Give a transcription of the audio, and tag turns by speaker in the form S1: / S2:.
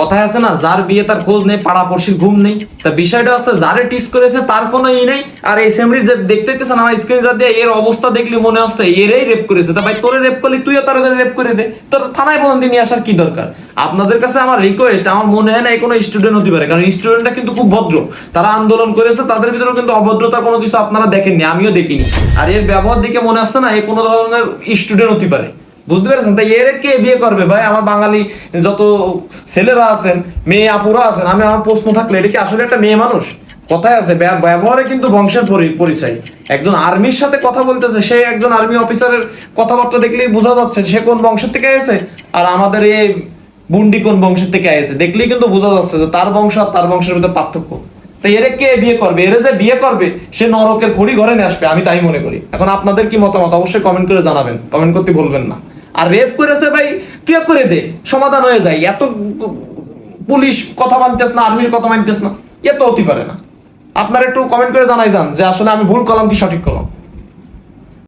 S1: কথায় আছে না, যার বিয়ে তার খোঁজ নেই পাড়া পড়শির ঘুম নেই। তা বিষয়টা আছে যারে টিস করেছে তার কোনো ই নেই। আর এই সেমরি যে দেখতে দেখতেছেন আমার স্ক্রিন যা দিয়ে এর অবস্থা দেখলি মনে হচ্ছে এরেই রেপ করেছে। তা ভাই, তোরে রেপ করলি, তুইও তার রেপ করে দে। তোর থানায় পর্যন্ত নিয়ে আসার কি দরকার? আপনাদের কাছে আমার রিকোয়েস্ট আমার মনে হয় না কোনো স্টুডেন্ট হতে পারে। কারণ স্টুডেন্টরা কিন্তু খুব ভদ্র। তারা আন্দোলন করেছে, তাদের ভিতরে কিন্তু অভদ্রতা কোনো কিছু আপনারা দেখেননি, আমিও দেখিনি। আর এর ব্যবহার দেখে মনে হচ্ছে না এ কোনো ধরনের স্টুডেন্ট হতে পারে। বুঝতে পেরেছেন? তাই এর কে বিয়ে করবে? ভাই, আমার বাঙালি যত ছেলেরা আছেন, মেয়ে আপুরা আছেন, আমি আমার প্রশ্ন থাকলে, এটা কি আসলে একটা মেয়ে মানুষ? কথায় আছে ব্যবহারে কিন্তু বংশের পরিচয়। একজন আর্মির সাথে কথা বলতেছে, সে একজন আর্মি অফিসারের কথাবার্তা দেখলেই বোঝা যাচ্ছে সে কোন বংশের থেকে এসেছে আর আমাদের এই বুন্ডি কোন বংশের থেকে এসেছে দেখলেই কিন্তু বোঝা যাচ্ছে যে তার বংশ আর তার বংশের ভিতরে পার্থক্য। তাই এরে কে বিয়ে করবে? এরে যে বিয়ে করবে, সে নরকের খড়ি ঘরে নিয়ে আসবে, আমি তাই মনে করি। এখন আপনাদের কি মতামত? অবশ্যই কমেন্ট করে জানাবেন কমেন্ট করতে ভুলবেন না। আর রেপ করেছে ভাই তুই করে দে? সমাধান হয়ে যায়। এত পুলিশ কথা মানতেস না, আর্মির কথা মানতেস না। এত হতে পারে না। আপনারা একটু কমেন্ট করে জানাই যান যে আসলে আমি ভুল করলাম কি সঠিক করলাম।